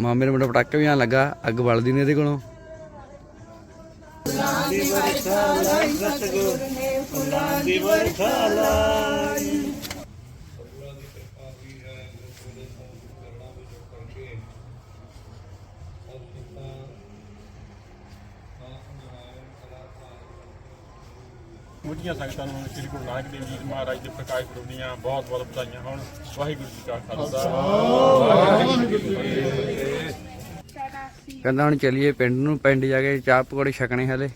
ਮਾਮੇ ਨੂੰ ਮੁੰਡਾ ਪਟਾਕੇ ਵੀ ਆਣ ਲੱਗਾ ਅੱਗ ਬਲਦੀ ਨਹੀਂ ਇਹਦੇ ਕੋਲੋਂ। ਮੁੱਢੀਆਂ ਸੰਗਤਾਂ ਨੂੰ ਸ੍ਰੀ ਗੁਰੂ ਨਾਨਕ ਦੇਵ ਜੀ ਮਹਾਰਾਜ ਦੇ ਪ੍ਰਕਾਸ਼ ਪੁਰਬ ਦੀਆਂ ਬਹੁਤ ਬਹੁਤ ਵਧਾਈਆਂ ਹੋਣ। ਵਾਹਿਗੁਰੂ ਜੀ ਕਾ ਖਾਲਸਾ। ਵਾਹਿਗੁਰੂ ਜੀ ਕੀ ਫਤਿਹ ਕਹਿੰਦਾ ਹੁਣ ਚੱਲੀਏ ਪਿੰਡ ਨੂੰ, ਪਿੰਡ ਜਾ ਕੇ ਚਾਹ ਪਕੌੜੇ ਛਕਣੇ ਹਲੇ।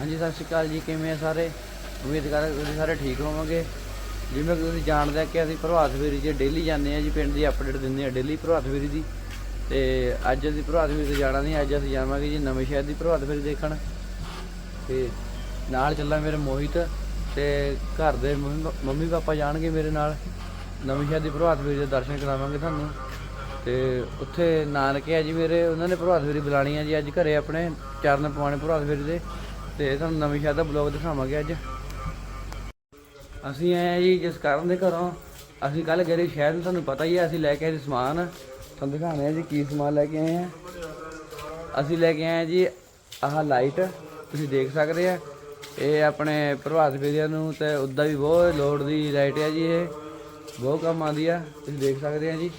ਹਾਂਜੀ, ਸਤਿ ਸ਼੍ਰੀ ਅਕਾਲ ਜੀ, ਕਿਵੇਂ ਆ ਸਾਰੇ? ਉਮੀਦ ਕਰ ਤੁਸੀਂ ਸਾਰੇ ਠੀਕ ਹੋਵੋਗੇ। ਜਿਵੇਂ ਕਿ ਤੁਸੀਂ ਜਾਣਦੇ ਆ ਕਿ ਅਸੀਂ ਪ੍ਰਭਾਤ ਫੇਰੀ 'ਚ ਡੇਲੀ ਜਾਂਦੇ ਆ ਜੀ, ਪਿੰਡ ਦੀ ਅਪਡੇਟ ਦਿੰਦੇ ਆ ਡੇਲੀ ਪ੍ਰਭਾਤ ਫੇਰੀ ਦੀ। ਤੇ ਅੱਜ ਅਸੀਂ ਪ੍ਰਭਾਤ ਫੇਰੀ ਤੇ ਜਾਣਾ ਨਹੀਂ, ਅੱਜ ਅਸੀਂ ਜਾਵਾਂਗੇ ਜੀ ਨਵੇਂ ਸ਼ਹਿਰ ਦੀ ਪ੍ਰਭਾਤ ਫੇਰੀ ਦੇਖਣ। ਤੇ ਨਾਲ ਚੱਲਾਂ ਮੇਰੇ ਮੋਹਿਤ ਤੇ ਘਰ ਦੇ ਮੰਮੀ ਮੰਮੀ ਪਾਪਾ ਜਾਣਗੇ ਮੇਰੇ ਨਾਲ। ਨਵੇਂ ਸ਼ਹਿਰ ਦੀ ਪ੍ਰਭਾਤ ਫੇਰੀ ਦੇ ਦਰਸ਼ਨ ਕਰਾਵਾਂਗੇ ਤੁਹਾਨੂੰ। ਤੇ ਉੱਥੇ ਨਾਨਕੇ ਆ ਜੀ ਮੇਰੇ, ਉਹਨਾਂ ਨੇ ਪ੍ਰਭਾਤ ਫੇਰੀ ਬੁਲਾਣੀ ਆ ਜੀ ਅੱਜ ਘਰੇ ਆਪਣੇ, ਚਰਨ ਪਵਾਣੇ ਪ੍ਰਭਾਤ ਫੇਰੀ ਦੇ। ਤੇ ਤੁਹਾਨੂੰ ਨਵੇਂ ਸ਼ਹਿਰ ਦਾ ਬਲੌਗ ਦਿਖਾਵਾਂਗੇ ਅੱਜ। ਅਸੀਂ ਆਏ ਆ ਜੀ ਜਿਸ ਕਾਰਨ ਦੇ ਘਰੋਂ। ਅਸੀਂ ਕੱਲ ਗਏ ਸ਼ਹਿਰ ਨੂੰ ਤੁਹਾਨੂੰ ਪਤਾ ਹੀ ਹੈ ਅਸੀਂ ਲੈ ਕੇ ਆਏ ਸੀ ਸਮਾਨ। ਤੁਹਾਨੂੰ ਦਿਖਾਣੇ ਆ ਜੀ ਕੀ ਸਮਾਨ ਲੈ ਕੇ ਆਏ ਆ ਅਸੀਂ ਲੈ ਕੇ ਆਏ ਆ ਜੀ ਆਹ ਲਾਈਟ ਤੁਸੀਂ ਦੇਖ ਸਕਦੇ ਆ। ਇਹ ਆਪਣੇ ਪ੍ਰਭਾਤ ਫੇਰੀਆਂ ਨੂੰ ਤੇ ਉਦਾਂ ਵੀ ਬਹੁਤ ਲੋੜ ਦੀ ਲਾਈਟ ਆ ਜੀ ਇਹ। ਬਹੁਤ ਕੰਮ ਆਉਂਦੀ ਆ, ਤੁਸੀਂ ਦੇਖ ਸਕਦੇ ਆ ਜੀ।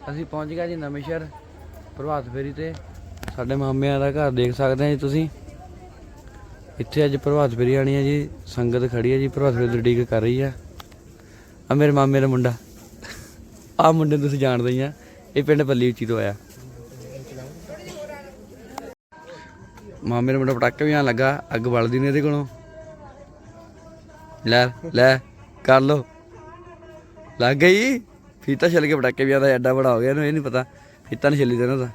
ਅਸੀਂ ਪਹੁੰਚ ਗਏ ਜੀ ਨਵੇਂ ਸ਼ਹਿਰ, ਪ੍ਰਭਾਤ ਫੇਰੀ ਤੇ। ਸਾਡੇ ਮਾਮਿਆਂ ਦਾ ਘਰ ਦੇਖ ਸਕਦੇ ਆ ਜੀ ਤੁਸੀਂ। ਇੱਥੇ ਅੱਜ ਪ੍ਰਭਾਤ ਫੇਰੀ ਆਣੀ ਹੈ ਜੀ, ਸੰਗਤ ਖੜੀ ਹੈ ਜੀ, ਪ੍ਰਭਾਤ ਫੇਰੀ ਦੀ ਉਡੀਕ ਕਰ ਰਹੀ ਹੈ। ਆ ਮੇਰੇ ਮਾਮੇ ਦਾ ਮੁੰਡਾ। ਆ ਮੁੰਡੇ ਤੁਸੀਂ ਜਾਣਦੇ ਹੀ ਆ, ਇਹ ਪਿੰਡ ਪੱਲੀ ਉੱਚੀ ਤੋਂ ਆਇਆ। ਮਾਮੇ ਦਾ ਮੁੰਡਾ ਪਟਾਕੇ ਵੀ ਆਣ ਲੱਗਾ, ਅੱਗ ਬਲਦੀ ਨਹੀਂ ਇਹਦੇ ਕੋਲੋਂ। ਲੈ ਲੈ, ਕਰ ਲੋ ਲੱਗ ਗਈ? ਫੀਤਾ ਛਿੱਲ ਕੇ ਪਟਾਕੇ ਵੀ ਆਂਦਾ, ਐਡਾ ਬੜਾ ਹੋ ਗਿਆ ਇਹਨੂੰ, ਇਹ ਨਹੀਂ ਪਤਾ। ਫੀਤਾ ਨਹੀਂ ਛਿੱਲੀ ਦੇਣਾ ਤਾਂ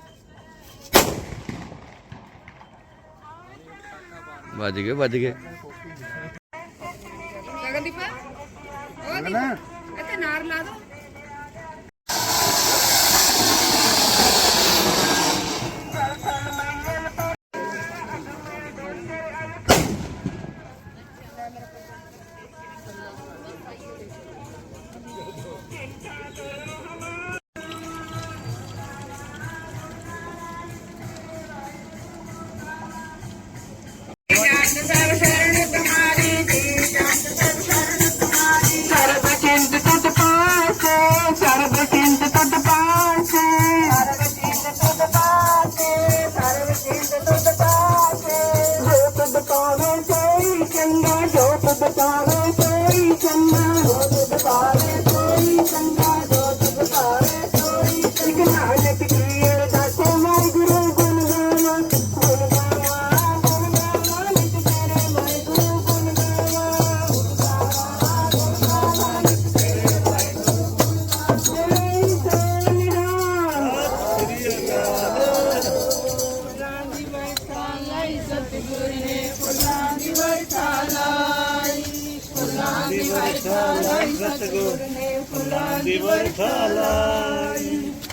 ਵੱਜ ਗਏ ਵੱਜ ਗਏ। Yes. ठालाई सतगुरुने फुलांवर ठालाई फुलांवर ठालाई सतगुरुने फुलांवर ठालाई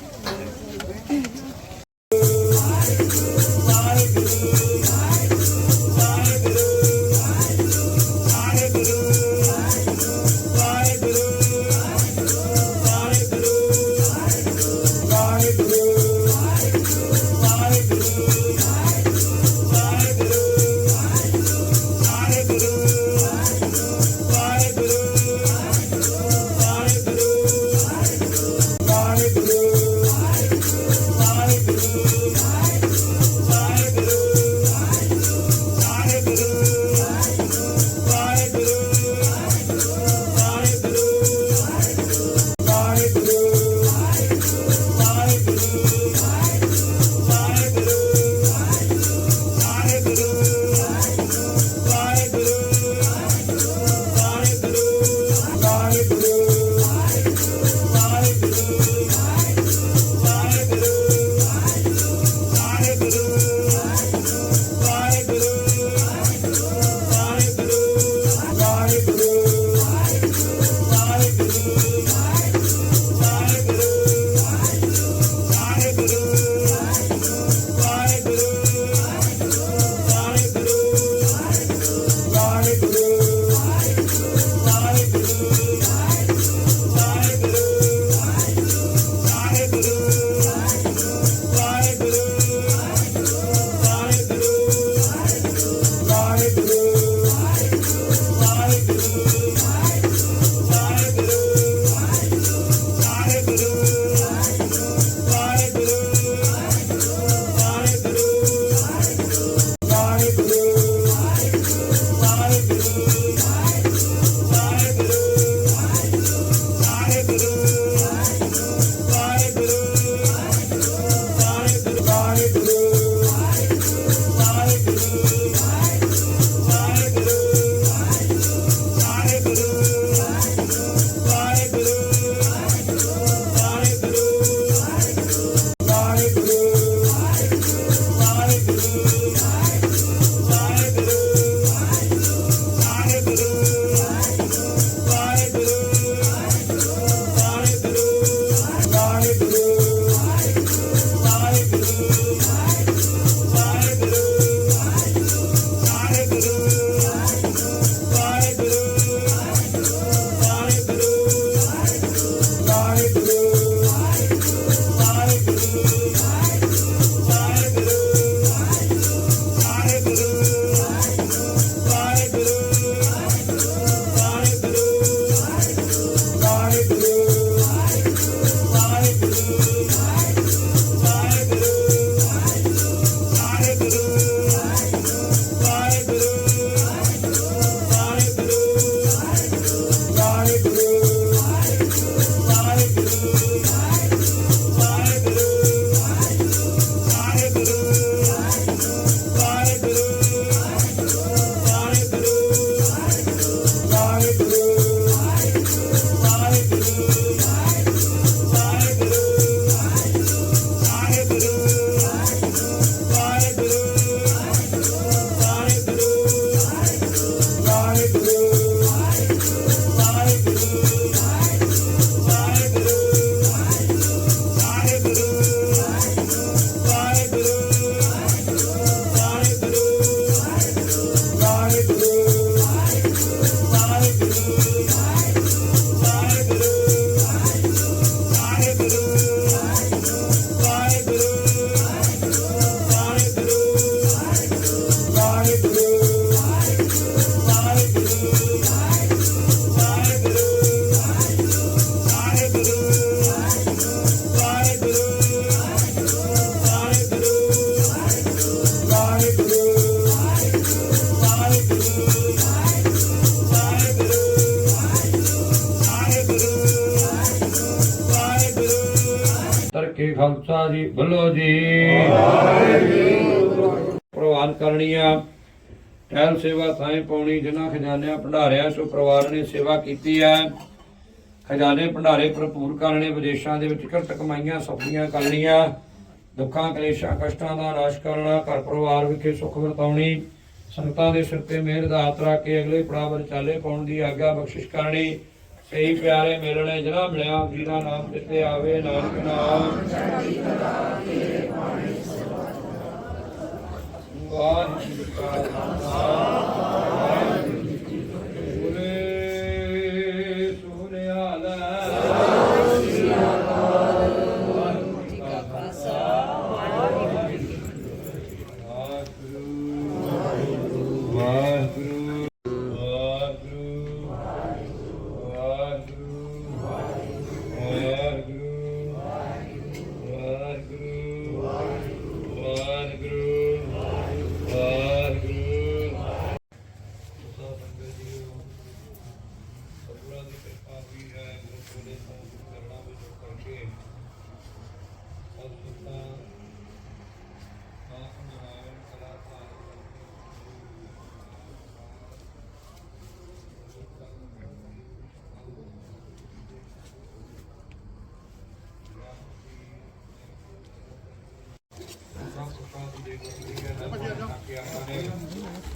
ਖਾਲਸਾ ਜੀ, ਬੱਲੋ ਜੀ। ਪ੍ਰਵਾਨ ਕਰਨੀਆ ਟਹਿਲ ਸੇਵਾ ਥਾਂ ਪਾਉਣੀ, ਜਿਨ੍ਹਾਂ ਖਜ਼ਾਨਿਆਂ ਭੰਡਾਰਿਆਂ ਸੋ ਪਰਿਵਾਰ ਨੇ ਸੇਵਾ ਕੀਤੀ ਹੈ ਖਜ਼ਾਨੇ ਭੰਡਾਰੇ ਭਰਪੂਰ ਕਰਨੇ, ਵਿਦੇਸ਼ਾਂ ਦੇ ਵਿੱਚ ਕਿਰਤ ਕਮਾਈਆਂ ਸਫਲੀਆਂ ਕਰਨੀਆਂ। ਦੁੱਖਾਂ, ਕਲੇਸ਼ਾਂ, ਕਸ਼ਟਾਂ ਦਾ ਨਾਸ਼ ਕਰਨਾ, ਘਰ ਪਰਿਵਾਰ ਵਿਖੇ ਸੁਖ ਵਰਤਾਉਣੀ। ਸੰਗਤਾਂ ਦੇ ਸਿਰ ਤੇ ਮਿਹਰ ਦਾ ਹੱਥ ਰੱਖ ਕੇ ਅਗਲੇ ਪੜਾਅ ਵੱਲ ਚਾਲੇ ਪਾਉਣ ਦੀ ਆਗਿਆ ਬਖਸ਼ਿਸ਼ ਕਰਨੀ। ਕਈ ਪਿਆਰੇ ਮਿਲਣੇ ਜਿਹੜਾ ਮਿਲਿਆ ਜੀਦਾ ਨਾਮ ਕਿਤੇ ਆਵੇ ਨਾਨਕ ਨਾਮ। ਵਾਹਿਗੁਰੂ ਜੀ ਕਾ ਖਾਲਸਾ, ਵਾਹਿਗੁਰੂ ਜੀ ਕੀ ਫਤਿਹ। ਬੋਲੇ ਸੋਨਿਆਲ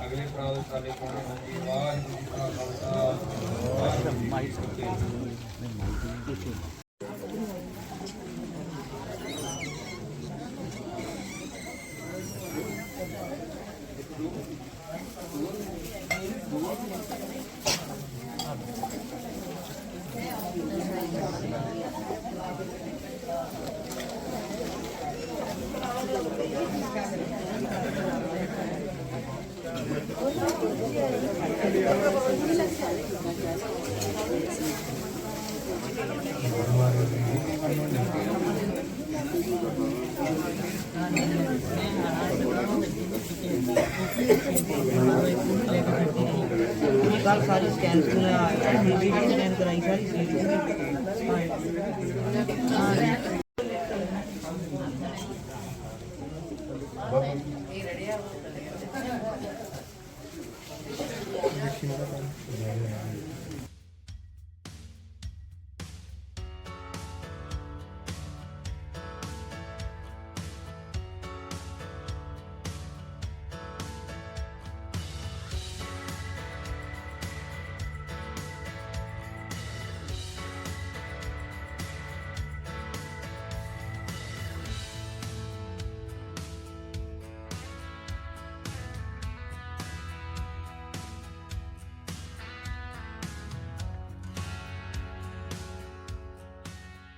ਅਗਲੇ ਪ੍ਰਾਦ ਸਾਡੇ ਕੋਲ ਹੋਣੀ ਵਾਹਿਗੁਰੂ ਜੀ ਕਾ ਖਾਲਸਾ ਵਾਹਿਗੁਰੂ ਜੀ ਕੀ ਫਤਿਹ ਕੱਲ ਸਾਰੀ ਸਕੈਨ ਕਰਾ ਵੀ ਸਕੈਨ ਕਰਾਈ ਸਾਰੀ ਸੀਟ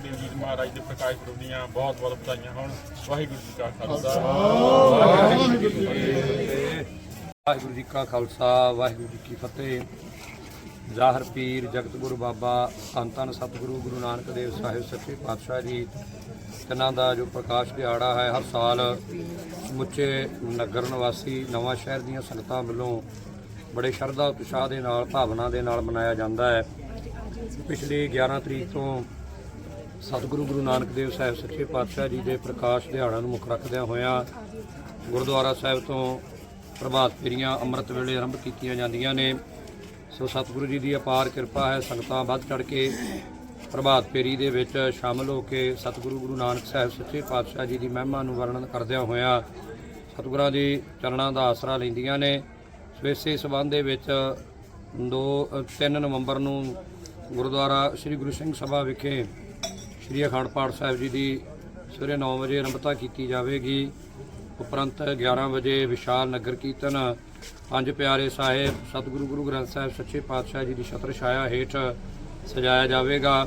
ਸ੍ਰੀ ਗੁਰੂ ਨਾਨਕ ਦੇਵ ਜੀ ਮਹਾਰਾਜ ਦੇ ਪ੍ਰਕਾਸ਼ ਪੁਰਬ ਦੀਆਂ ਬਹੁਤ ਬਹੁਤ ਵਧਾਈਆਂ ਹੋਣ। ਵਾਹਿਗੁਰੂ ਜੀ ਕਾ ਖਾਲਸਾ। ਵਾਹਿਗੁਰੂ ਜੀ ਕੀ ਫਤਿਹ ਵਾਹਿਗੁਰੂ ਜੀ ਕਾ ਖਾਲਸਾ ਵਾਹਿਗੁਰੂ ਜੀ ਕੀ ਫਤਿਹ। ਜ਼ਾਹਰ ਪੀਰ ਜਗਤ ਗੁਰੂ ਬਾਬਾ ਧੰਨ ਧੰਨ ਸਤਿਗੁਰੂ ਗੁਰੂ ਨਾਨਕ ਦੇਵ ਸਾਹਿਬ ਸੱਚੇ ਪਾਤਸ਼ਾਹ ਜੀ ਤਿੰਨਾਂ ਦਾ ਜੋ ਪ੍ਰਕਾਸ਼ ਦਿਹਾੜਾ ਹੈ ਹਰ ਸਾਲ ਸਮੁੱਚੇ ਨਗਰ ਨਿਵਾਸੀ ਨਵਾਂ ਸ਼ਹਿਰ ਦੀਆਂ ਸੰਗਤਾਂ ਵੱਲੋਂ ਬੜੇ ਸ਼ਰਧਾ ਉਤਸ਼ਾਹ ਦੇ ਨਾਲ ਭਾਵਨਾ ਦੇ ਨਾਲ ਮਨਾਇਆ ਜਾਂਦਾ ਹੈ। ਪਿਛਲੇ 11 ਤਰੀਕ ਤੋਂ ਸਤਿਗੁਰੂ ਗੁਰੂ ਨਾਨਕ ਦੇਵ ਸਾਹਿਬ ਸੱਚੇ ਪਾਤਸ਼ਾਹ ਜੀ ਦੇ ਪ੍ਰਕਾਸ਼ ਦਿਹਾੜਾ ਨੂੰ ਮੁੱਖ ਰੱਖਦਿਆਂ ਹੋਇਆਂ ਗੁਰਦੁਆਰਾ ਸਾਹਿਬ ਤੋਂ ਪ੍ਰਭਾਤ ਫੇਰੀਆਂ ਅੰਮ੍ਰਿਤ ਵੇਲੇ ਆਰੰਭ ਕੀਤੀਆਂ ਜਾਂਦੀਆਂ ਨੇ। ਸੋ ਸਤਿਗੁਰੂ ਜੀ ਦੀ ਅਪਾਰ ਕਿਰਪਾ ਹੈ, ਸੰਗਤਾਂ ਵੱਧ ਚੜ ਕੇ ਪ੍ਰਭਾਤ ਫੇਰੀ ਦੇ ਵਿੱਚ ਸ਼ਾਮਲ ਹੋ ਕੇ ਸਤਿਗੁਰੂ ਗੁਰੂ ਨਾਨਕ ਸਾਹਿਬ ਸੱਚੇ ਪਾਤਸ਼ਾਹ ਜੀ ਦੀ ਮਹਿਮਾ ਨੂੰ ਵਰਣਨ ਕਰਦਿਆਂ ਹੋਇਆਂ ਸਤਿਗੁਰਾਂ ਦੇ ਚਰਨਾਂ ਦਾ ਆਸਰਾ ਲੈਂਦੀਆਂ ਨੇ। ਸੋ ਇਸੇ ਸਬੰਧ ਦੇ ਵਿੱਚ 2 3 ਨਵੰਬਰ ਨੂੰ ਗੁਰਦੁਆਰਾ ਸ੍ਰੀ ਗੁਰੂ ਸਿੰਘ ਸਭਾ ਵਿਖੇ ਸ੍ਰੀ ਅਖੰਡ ਪਾਠ ਸਾਹਿਬ ਜੀ ਦੀ ਸਵੇਰੇ 9 ਵਜੇ ਆਰੰਭਤਾ ਕੀਤੀ ਜਾਵੇਗੀ। ਉਪਰੰਤ 11 ਵਜੇ ਵਿਸ਼ਾਲ ਨਗਰ ਕੀਰਤਨ। ਪੰਜ ਪਿਆਰੇ ਸਾਹਿਬ, ਸਤਿਗੁਰੂ ਗੁਰੂ ਗ੍ਰੰਥ ਸਾਹਿਬ, ਸੱਚੇ ਪਾਤਸ਼ਾਹ ਜੀ ਦੀ ਛਤਰ ਛਾਇਆ ਹੇਠ ਸਜਾਇਆ ਜਾਵੇਗਾ।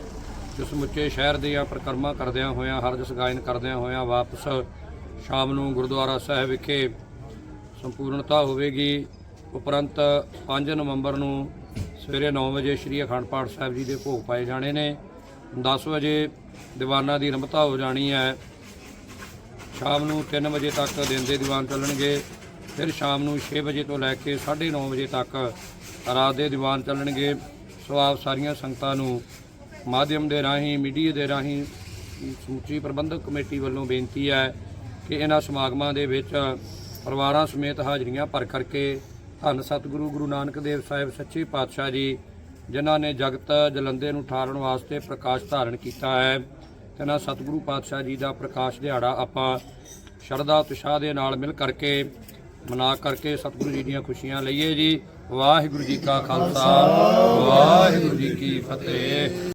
ਜੋ ਸਮੁੱਚੇ ਸ਼ਹਿਰ ਦੀਆਂ ਪਰਿਕਰਮਾ ਕਰਦਿਆਂ ਹੋਇਆਂ ਹਰਜਸ ਗਾਇਨ ਕਰਦਿਆਂ ਹੋਇਆਂ ਵਾਪਸ ਸ਼ਾਮ ਨੂੰ ਗੁਰਦੁਆਰਾ ਸਾਹਿਬ ਵਿਖੇ ਸੰਪੂਰਨਤਾ ਹੋਵੇਗੀ। ਉਪਰੰਤ 5 ਨਵੰਬਰ ਨੂੰ ਸਵੇਰੇ 9 ਵਜੇ ਸ੍ਰੀ ਅਖੰਡ ਪਾਠ ਸਾਹਿਬ ਜੀ ਦੇ ਭੋਗ ਪਾਏ ਜਾਣੇ ਨੇ। 10 ਵਜੇ ਦੀਵਾਨਾਂ ਦੀ ਆਰੰਭਤਾ ਹੋ ਜਾਣੀ ਹੈ। ਸ਼ਾਮ ਨੂੰ 3 ਵਜੇ ਤੱਕ ਦਿਨ ਦੇ ਦੀਵਾਨ ਚੱਲਣਗੇ। ਫਿਰ ਸ਼ਾਮ ਨੂੰ 6 ਵਜੇ ਤੋਂ ਲੈ ਕੇ 9:30 ਵਜੇ ਤੱਕ ਰਾਤ ਦੇ ਦੀਵਾਨ ਚੱਲਣਗੇ। ਸੋ ਆਪ ਸਾਰੀਆਂ ਸੰਗਤਾਂ ਨੂੰ ਮਾਧਿਅਮ ਦੇ ਰਾਹੀਂ ਮੀਡੀਆ ਦੇ ਰਾਹੀਂ ਸਮੁੱਚੀ ਪ੍ਰਬੰਧਕ ਕਮੇਟੀ ਵੱਲੋਂ ਬੇਨਤੀ ਹੈ ਕਿ ਇਹਨਾਂ ਸਮਾਗਮਾਂ ਦੇ ਵਿੱਚ ਪਰਿਵਾਰਾਂ ਸਮੇਤ ਹਾਜ਼ਰੀਆਂ ਭਰ ਕਰਕੇ ਧੰਨ ਸਤਿਗੁਰੂ ਗੁਰੂ ਨਾਨਕ ਦੇਵ ਸਾਹਿਬ, ਸੱਚੇ ਪਾਤਸ਼ਾਹ ਜੀ ਜਿਨ੍ਹਾਂ ਨੇ ਜਗਤ ਜਲੰਦੇ ਨੂੰ ਠਾਰਨ ਵਾਸਤੇ ਪ੍ਰਕਾਸ਼ ਧਾਰਨ ਕੀਤਾ ਹੈ। ਇਹਨਾਂ ਸਤਿਗੁਰੂ ਪਾਤਸ਼ਾਹ ਜੀ ਦਾ ਪ੍ਰਕਾਸ਼ ਦਿਹਾੜਾ ਆਪਾਂ ਸ਼ਰਧਾ ਉਤਸ਼ਾਹ ਦੇ ਨਾਲ ਮਿਲ ਕਰਕੇ, ਮਨਾ ਕਰਕੇ ਸਤਿਗੁਰੂ ਜੀ ਦੀਆਂ ਖੁਸ਼ੀਆਂ ਲਈਏ ਜੀ। ਵਾਹਿਗੁਰੂ ਜੀ ਕਾ ਖਾਲਸਾ, ਵਾਹਿਗੁਰੂ ਜੀ ਕੀ ਫਤਿਹ।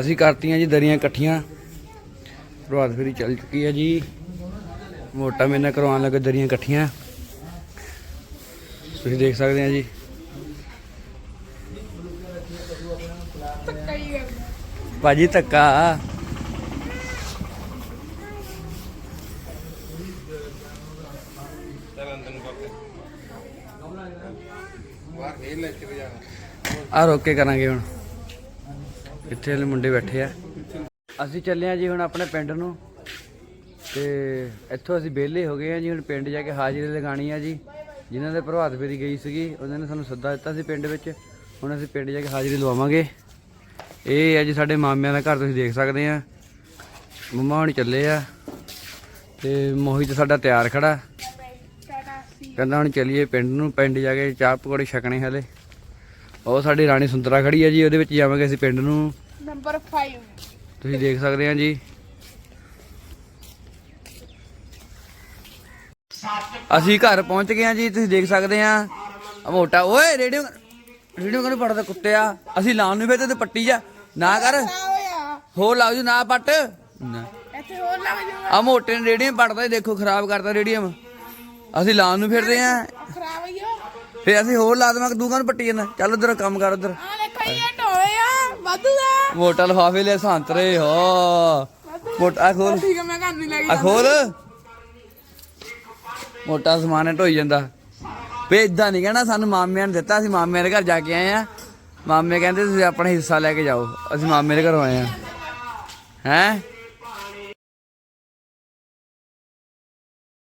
ਅਸੀਂ ਕਰਤੀਆਂ ਜੀ ਦਰੀਆਂ ਇਕੱਠੀਆਂ। ਪ੍ਰਭਾਤ ਫੇਰੀ ਚੱਲ ਚੁੱਕੀ ਹੈ ਜੀ। ਮੋਟਾ ਮੇਨਾ ਕਰਵਾਉਣ ਲੱਗੇ ਦਰੀਆਂ ਇਕੱਠੀਆਂ। ਤੁਸੀਂ ਦੇਖ ਸਕਦੇ ਆ ਜੀ। ਭਾਜੀ ਧੱਕਾ। ਆ ਰੋਕੇ ਕਰਾਂਗੇ ਹੁਣ। ਇੱਥੇ ਵਾਲੇ ਮੁੰਡੇ ਬੈਠੇ ਆ। ਅਸੀਂ ਚੱਲੇ ਆ ਜੀ ਹੁਣ ਆਪਣੇ ਪਿੰਡ ਨੂੰ। ਤੇ ਇੱਥੋਂ ਅਸੀਂ ਵਿਹਲੇ ਹੋ ਗਏ ਆ ਜੀ, ਹੁਣ ਪਿੰਡ ਜਾ ਕੇ ਹਾਜ਼ਰੀ ਲਗਾਣੀ ਆ ਜੀ। ਜਿਨ੍ਹਾਂ ਦੇ ਪ੍ਰਭਾਤ ਫੇਰੀ ਗਈ ਸੀਗੀ, ਉਹਨਾਂ ਨੇ ਸਾਨੂੰ ਸੱਦਾ ਦਿੱਤਾ ਸੀ ਪਿੰਡ ਵਿੱਚ। ਹੁਣ ਅਸੀਂ ਪਿੰਡ ਜਾ ਕੇ ਹਾਜ਼ਰੀ ਲਵਾਵਾਂਗੇ। ਇਹ ਹੈ ਜੀ ਸਾਡੇ ਮਾਮਿਆਂ ਦਾ ਘਰ, ਤੁਸੀਂ ਦੇਖ ਸਕਦੇ ਆ। ਮੰਮਾ ਹੁਣ ਚੱਲੇ ਆ। ਤੇ ਮੋਹਿਤ ਸਾਡਾ ਤਿਆਰ ਖੜਾ। ਕਹਿੰਦਾ ਹੁਣ ਚੱਲੀਏ ਪਿੰਡ ਨੂੰ, ਪਿੰਡ ਜਾ ਕੇ ਚਾਹ ਪਕੌੜੇ ਛਕਣੇ ਹਲੇ। ਉਹ ਸਾਡੀ ਰਾਣੀ ਸੁੰਦਰਾ ਖੜੀ ਆ ਜੀ, ਉਹਦੇ ਵਿੱਚ ਜਾਵਾਂਗੇ ਅਸੀਂ ਪਿੰਡ ਨੂੰ। ਨੰਬਰ 5 ਤੁਸੀਂ ਦੇਖ ਸਕਦੇ ਆ ਜੀ। ਅਸੀਂ ਘਰ ਪਹੁੰਚ ਗਏ ਆ ਜੀ ਤੁਸੀਂ ਦੇਖ ਸਕਦੇ ਆ। ਮੋਟਾ ਓਏ ਰੇਡੀਓ ਰੇਡੀਓ ਕਨੂੰ ਪੜਦਾ ਕੁੱਤਿਆ? ਅਸੀਂ ਲਾਉਣ ਨੂੰ ਫਿਰ ਤੇ ਪੱਟੀ ਜਾ। ਨਾ ਕਰ। ਹੋਰ ਲਾਓ ਜੀ ਨਾ ਪੱਟ। ਨਾ। ਇੱਥੇ ਹੋਰ ਆ ਮੋਟੇ ਨੇ ਰੇਡੀਅਮ ਪੜਦਾ ਦੇਖੋ ਖਰਾਬ ਕਰਤਾ ਰੇਡੀਅਮ ਅਸੀਂ ਲਾਉਣ ਨੂੰ ਫਿਰਦੇ ਆ। ਖਰਾਬ ਹੋਈਓ ਫੇ ਅਸੀਂ ਹੋਰ ਲਾ ਦੇਵਾਂਗੇ ਤੂੰ ਕਾਹਨੂੰ ਪੱਟੀ ਜਾਂਦਾ। ਚੱਲ ਉਧਰ ਕੰਮ ਕਰ ਉਧਰ। ਆ ਦੇਖੋ ਇਹ ਵਾਧੂ ਦਾ ਮੋਟਾ ਲਫਾਫੇ ਲੈ ਸੰਤਰੇ ਹੋ। ਮੋਟਾ ਖੋਲ। ਠੀਕ ਹੈ ਮੈਂ ਘਰ ਨਹੀਂ ਲੈ ਆ ਖੋਲ। ਮੋਟਾ ਸਮਾਨ ਹੈ ਢੋਈ ਜਾਂਦਾ। ਵੇ ਇਦਾਂ ਨਹੀਂ ਕਹਿਣਾ ਸਾਨੂੰ ਮਾਮਿਆਂ ਨੇ ਦਿੱਤਾ ਅਸੀਂ ਮਾਮਿਆਂ ਦੇ ਘਰ ਜਾ ਕੇ ਆਏ ਆ। ਮਾਮੇ ਕਹਿੰਦੇ ਤੁਸੀਂ ਆਪਣਾ ਹਿੱਸਾ ਲੈ ਕੇ ਜਾਓ ਅਸੀਂ ਮਾਮੇ ਦੇ ਘਰੋਂ ਆਏ ਆ। ਹੈ?